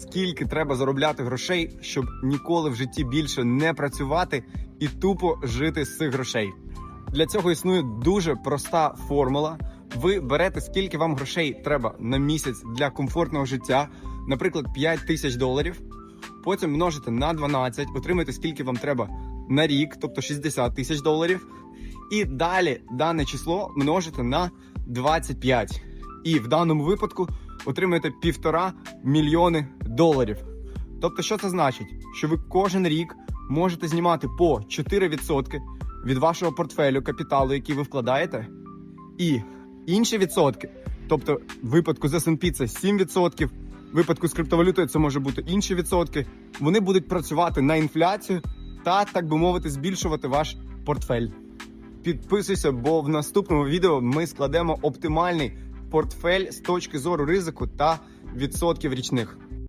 скільки треба заробляти грошей, щоб ніколи в житті більше не працювати і тупо жити з цих грошей. Для цього існує дуже проста формула. Ви берете скільки вам грошей треба на місяць для комфортного життя, наприклад, 5 тисяч доларів. Потім множите на 12, отримаєте скільки вам треба на рік, тобто 60 тисяч доларів. І далі дане число множите на 25. І в даному випадку отримаєте півтора мільйони доларів. Тобто, що це значить? Що ви кожен рік можете знімати по 4% від вашого портфелю капіталу, який ви вкладаєте, і інші відсотки, тобто в випадку з S&P це 7%, в випадку з криптовалютою це може бути інші відсотки. Вони будуть працювати на інфляцію та, так би мовити, збільшувати ваш портфель. Підписуйся, бо в наступному відео ми складемо оптимальний портфель з точки зору ризику та відсотків річних.